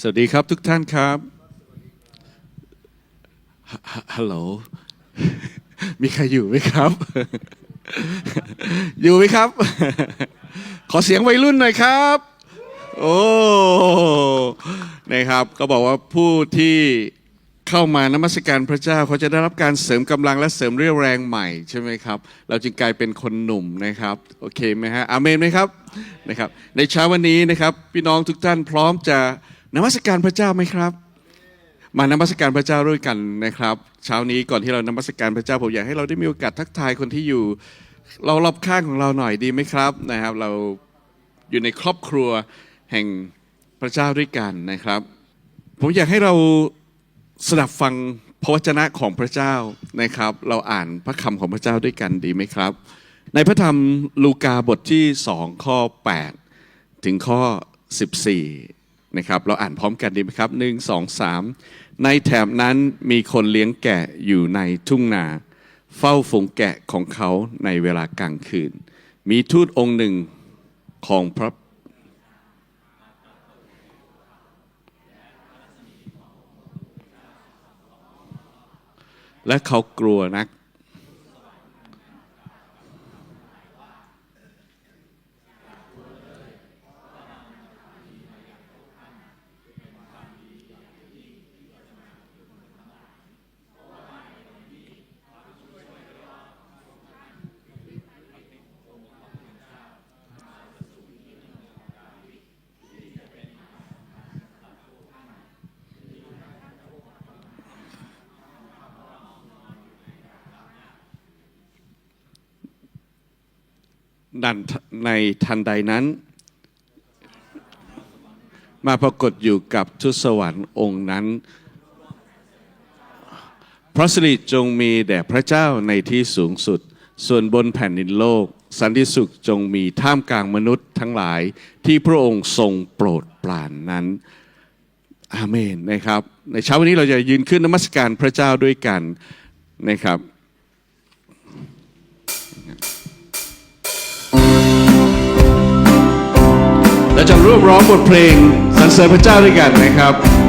สวัสดีครับทุกท่านครับฮัลโหลมีใครอยู่ไหมครับ อยู่ไหมครับ ขอเสียงวัยรุ่นหน่อยครับ โอ้นะครับก็บอกว่าผู้ที่เข้ามานมัสการพระเจ้าเขาจะได้รับการเสริมกำลังและเสริมเรี่ยวแรงใหม่ใช่ไหมครับ เราจึงกลายเป็นคนหนุ่มนะครับโอเคไหมฮะอาเมนไหมครับนะครับ ในเช้าวันนี้นะครับ พี่น้องทุกท่านพร้อมจะ นมัสการพระเจ้าไหมครับ มานมัสการพระเจ้าด้วยกันนะครับ เช้านี้ก่อนที่เรานมัสการพระเจ้าผมอยากให้เราได้มีโอกาสทักทายคนที่อยู่ เรารอบข้างของเราหน่อยดีไหมครับนะครับ เราอยู่ในครอบครัวแห่งพระเจ้าด้วยกันนะครับ ผมอยากให้เราสดับฟังพระวจนะของพระเจ้านะครับ เราอ่านพระคำของพระเจ้าด้วยกันดีไหมครับ ในพระธรรมลูกาบทที่ 2 ข้อ 8 ถึงข้อ 14 นะครับ เราอ่านพร้อมกันดีไหมครับ1 2 3ในแถบนั้นมีคนเลี้ยงแกะอยู่ในทุ่งนา เฝ้าฝูงแกะของเขาในเวลากลางคืน มีทูตองค์หนึ่งของพระและเขากลัวนัก ดันในทันใดนั้น มาปรากฏอยู่กับทุสวรรค์องค์นั้น พระสิริจงมีแด่พระเจ้าในที่สูงสุด ส่วนบนแผ่นดินโลก สันติสุขจงมีท่ามกลางมนุษย์ทั้งหลายที่พระองค์ทรงโปรดปรานนั้นอาเมนนะครับ ในเช้าวันนี้เราจะยืนขึ้นนมัสการพระเจ้าด้วยกันนะครับ จะร่วมร้องบทเพลงสรรเสริญพระเจ้าด้วยกันนะครับ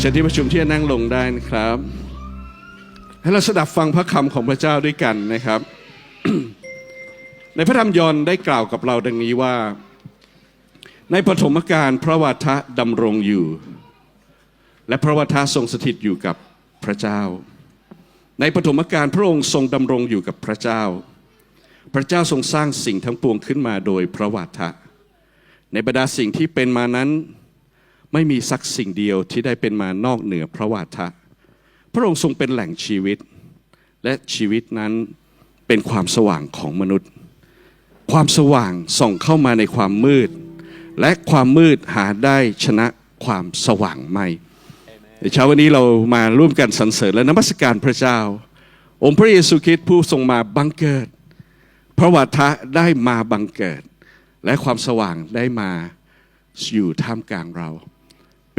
เชิญที่ประชุมที่จะนั่งลงได้นะครับ ให้เราสดับฟังพระคำของพระเจ้าด้วยกันนะครับ ในพระธรรมยอห์นได้กล่าวกับเราดังนี้ว่า ในปฐมกาลพระวาทะดำรงอยู่ และพระวาทะทรงสถิตอยู่กับพระเจ้า ในปฐมกาลพระองค์ทรงดำรงอยู่กับพระเจ้า พระเจ้าทรงสร้างสิ่งทั้งปวงขึ้นมาโดยพระวาทะในบรรดาสิ่งที่เป็นมานั้น ไม่มีสักสิ่งเดียวที่ได้เป็นมานอกเหนือพระวาทะ พระองค์ทรงเป็นแหล่งชีวิต และชีวิตนั้นเป็นความสว่างของมนุษย์ ความสว่างส่องเข้ามาในความมืด และความมืดหาได้ชนะความสว่างไม่ในเช้าวันนี้เรามาร่วมกันสรรเสริญและนมัสการพระเจ้า องค์พระเยซูคริสต์ผู้ทรงมาบังเกิด พระวาทะได้มาบังเกิด และความสว่างได้มาอยู่ท่ามกลางเรา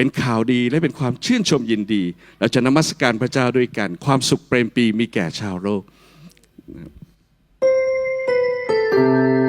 เป็นข่าวดีและเป็นความชื่นชมยินดี เราจะนมัสการพระเจ้าด้วยกัน ความสุขเปรมปีมีแก่ชาวโลกสา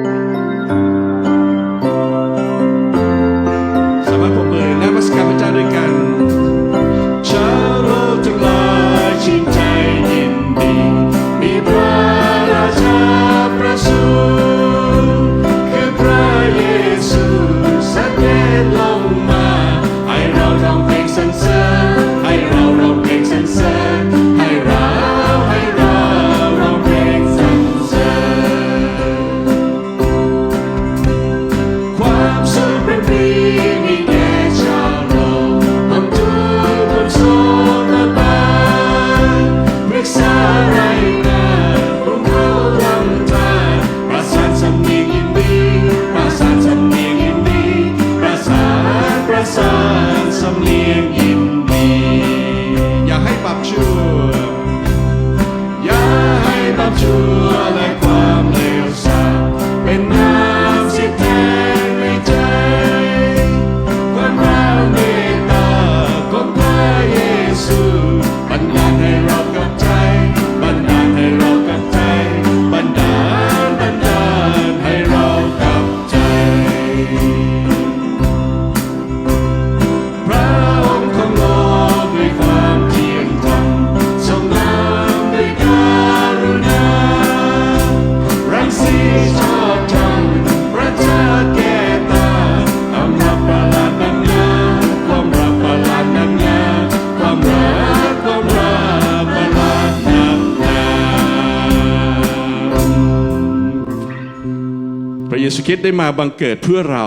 คริสต์ได้มาบังเกิดเพื่อเรา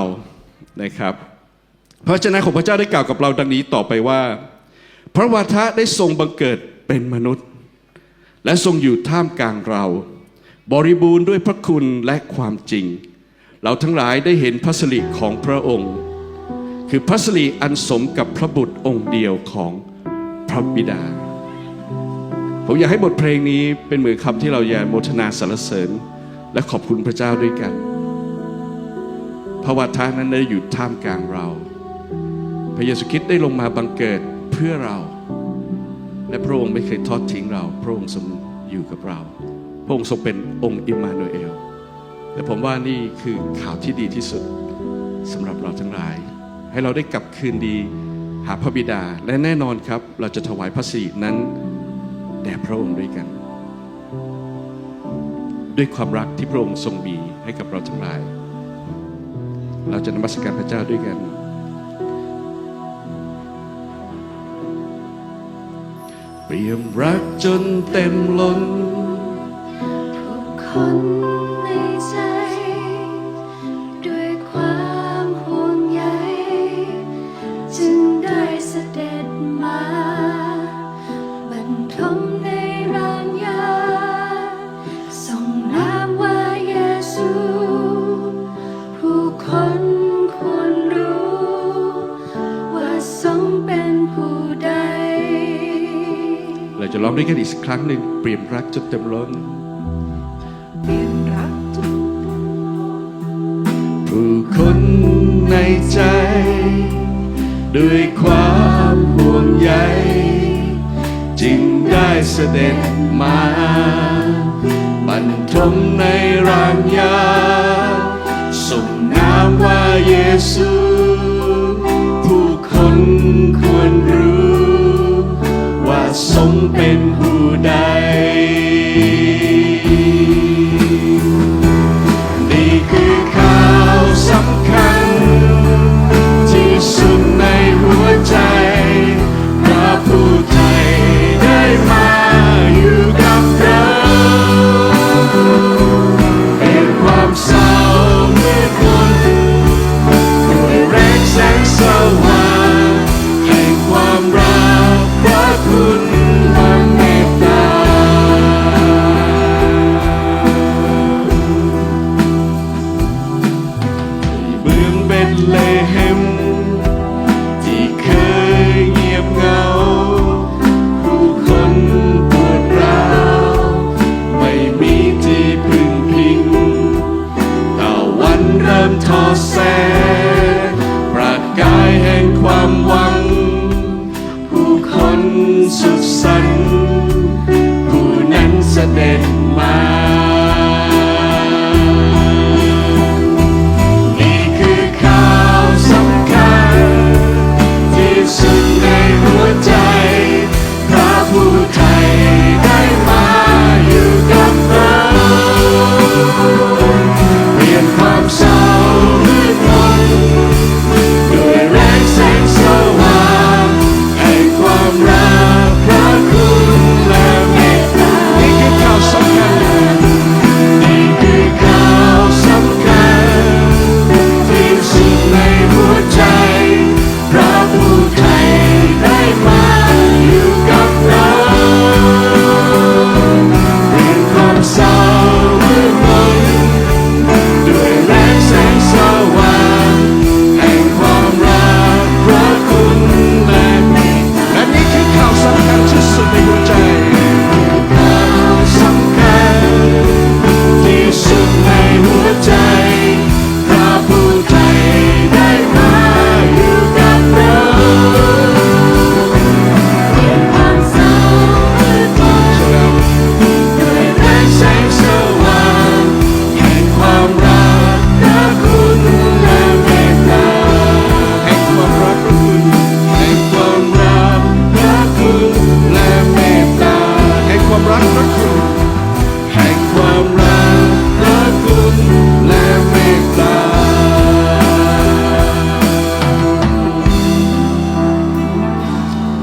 นะครับพระเจ้าของพระเจ้าได้กล่าวกับเราดังนี้ต่อไปว่า พระวาทะได้ทรงบังเกิดเป็นมนุษย์ และทรงอยู่ท่ามกลางเรา บริบูรณ์ด้วยพระคุณและความจริง เราทั้งหลายได้เห็นพระสิริของพระองค์ คือพระสิริอันสมกับพระบุตรองค์เดียวของพระบิดา ผมอยากให้บทเพลงนี้เป็นเหมือนคำที่เราอยากโมทนาสรรเสริญ และขอบคุณพระเจ้าด้วยกัน พระวาทานั้นได้อยู่ท่ามกลางเรา พระเยซูคริสต์ได้ลงมาบังเกิดเพื่อเรา และพระองค์ไม่เคยทอดทิ้งเรา พระองค์ทรงอยู่กับเรา พระองค์ทรงเป็นองค์อิมมานูเอล และผมว่านี่คือข่าวที่ดีที่สุดสำหรับเราทั้งหลาย ให้เราได้กลับคืนดีหาพระบิดาและแน่นอนครับ เราจะถวายพระสิรินั้นแด่พระองค์ด้วยกัน ด้วยความรักที่พระองค์ทรงมีให้กับเราทั้งหลาย เราจะนมัสการพระเจ้าด้วยกัน เปี่ยมรักจนเต็มล้นทุกคน จะร้องด้วยกันอีกครั้งหนึ่งเปลี่ยนรักจนเต็มล้นเปลี่ยนรักจนผู้คนในใจ ด้วยความห่วงใยจึงได้เสด็จมาบรรทมในรางยาส่งนามว่าเยซู ผู้คนควรรู้ ทรงเป็นผู้ใด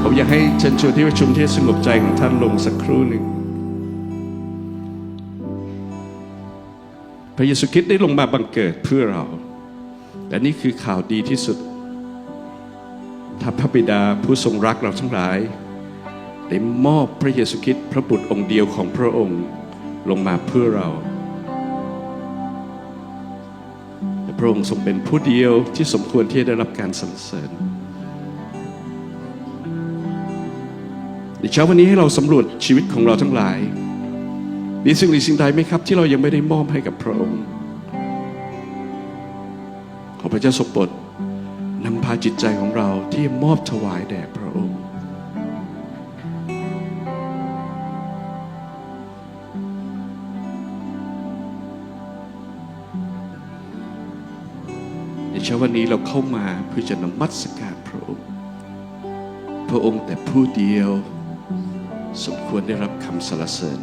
ผมอยากให้เชิญชวนที่ประชุมที่สงบใจของท่านลงสักครู่หนึ่ง พระเยซูคริสต์ได้ลงมาบังเกิดเพื่อเราแต่นี่คือข่าวดีที่สุดถ้าพระบิดาผู้ทรงรักเราทั้งหลาย ได้มอบพระเยซูคริสต์พระบุตรองค์เดียวของพระองค์ลงมาเพื่อเรา ระองค์ทรงเป็นผู้เดียวที่สมควรที่จะได้รับการสรรเสริญในเช้าวันนี้ให้เราสำรวจชีวิตของเราทั้งหลาย มีสิ่งหรือสิ่งใดไหมครับที่เรายังไม่ได้มอบให้กับพระองค์ ขอพระเจ้าทรงโปรดนำพาจิตใจของเราที่มอบถวายแด่พระองค์ ช้าวันนี้เราเข้ามาเพื่อจะนมัสการพระองค์ พระองค์แต่ผู้เดียว สมควรได้รับคำสรรเสริญ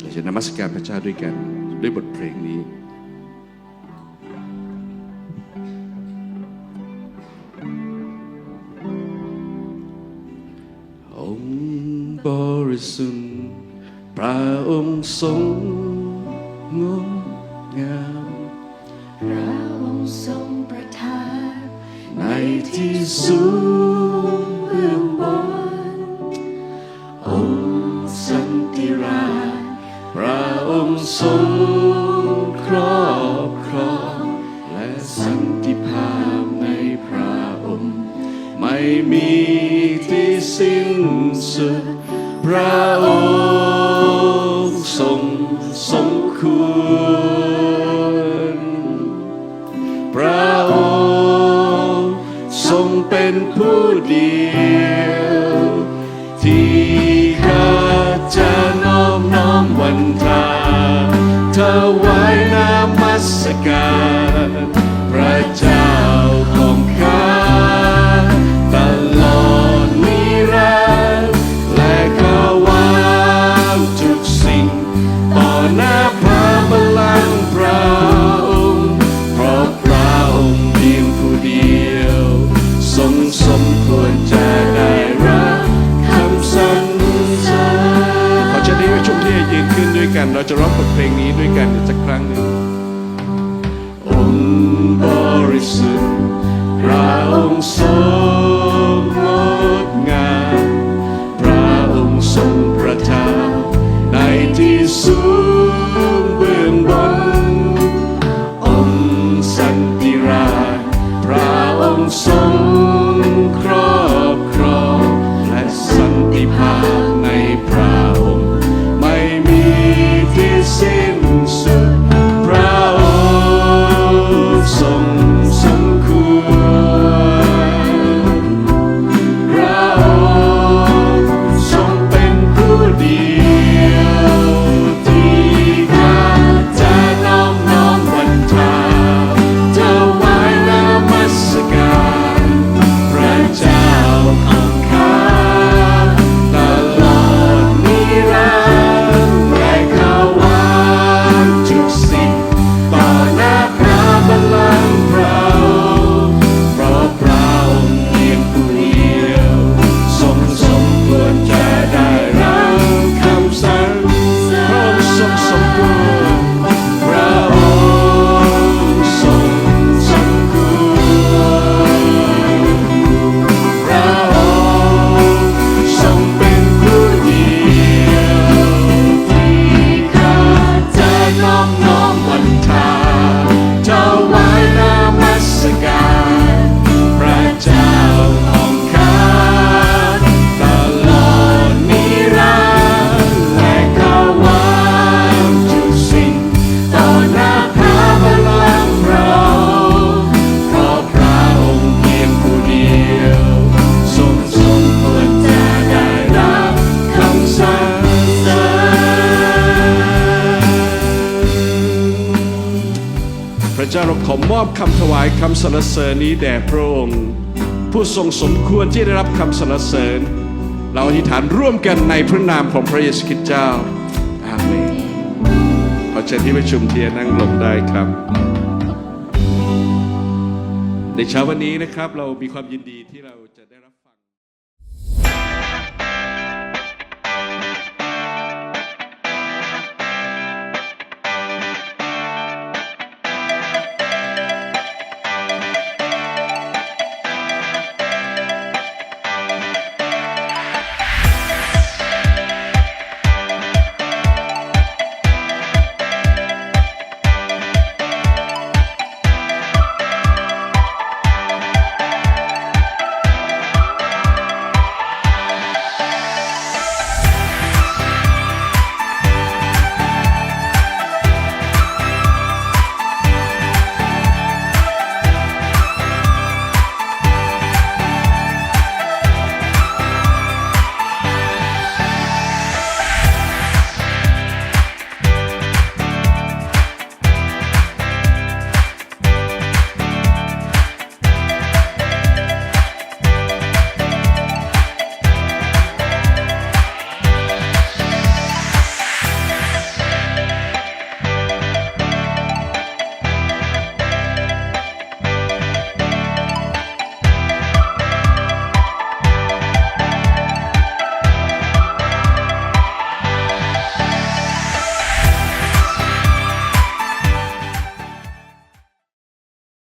เราจะนมัสการพระเจ้าด้วยกันด้วยบทเพลงนี้ สุนพระองค์ทรง สมควร พระองค์ทรงเป็นผู้เดียวที่ข้าจะน้อมน้อมวันทาถวายนามัสการพระเจ้า เราจะร้องบทเพลงนี้ด้วยกันอีกสักครั้งหนึ่งองค์บริสุทธิ์พระองค์ทรงง อบคำถวายคำสรรเสริญนี้แด่พระองค์ ผู้ทรงสมควรที่ได้รับคำสรรเสริญ เราอธิษฐานร่วมกันในพระนามของพระเยซูคริสต์เจ้าอาเมนขอเชิญที่ประชุมเทียนนั่งลงได้ครับ ในเช้าวันนี้นะครับเรามีความยินดีที่เราจะได้รับ